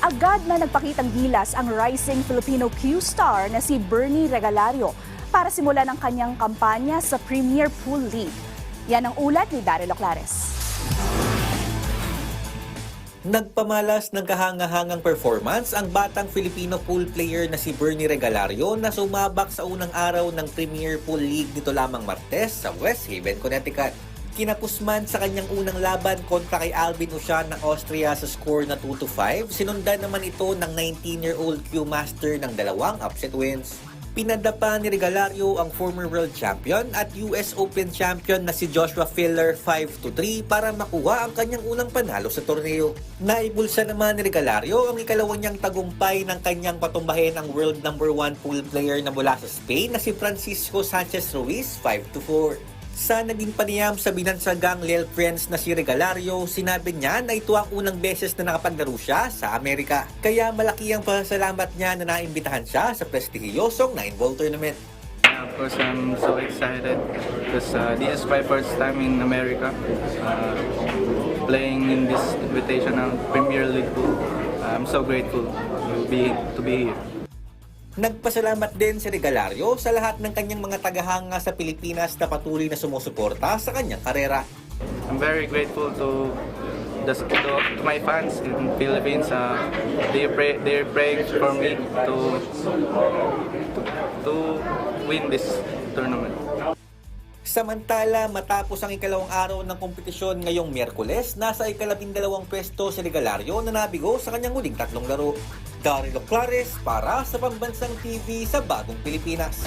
agad na nagpakitang gilas ang rising Filipino Q-star na si Bernie Regalario para simulan ang kanyang kampanya sa Premier Pool League. Yan ang ulat ni Daryl Oclares. Nagpamalas ng kahangahangang performance ang batang Filipino pool player na si Bernie Regalario na sumabak sa unang araw ng Premier Pool League nito lamang Martes sa West Haven, Connecticut. Kinapusman sa kanyang unang laban kontra kay Alvin Ushan ng Austria sa score na 2-5, sinundan naman ito ng 19-year-old Q Master ng dalawang upset wins. Pinadapa ni Regalario ang former world champion at US Open champion na si Joshua Filler 5-3 para makuha ang kanyang unang panalo sa torneo. Naibulsa naman ni Regalario ang ikalawang niyang tagumpay ng kanyang patumbahin ang world number 1 pool player na mula sa Spain na si Francisco Sanchez Ruiz 5-4. Sa naging panayam sa binansagang Lil Friends na si Regalario, sinabi niya na ito ang unang beses na nakapaglaro siya sa Amerika. Kaya malaki ang pasalamat niya na naimbitahan siya sa prestihiyosong 9-ball tournament. Of course, I'm so excited because uh, this is my first time in America uh, playing in this invitational Premier League. I'm so grateful to be to be here. Nagpasalamat din si Regalario sa lahat ng kanyang mga tagahanga sa Pilipinas na patuloy na sumusuporta sa kanyang karera. I'm very grateful to the, to, to my fans in Philippines. Uh, they pray they're praying for me to to, to win this tournament. Samantala, matapos ang ikalawang araw ng kompetisyon ngayong Miyerkules, nasa ikalabindalawang pwesto si Regalario na nabigo sa kanyang huling tatlong laro. Daryl Clares para sa Pambansang TV sa Bagong Pilipinas.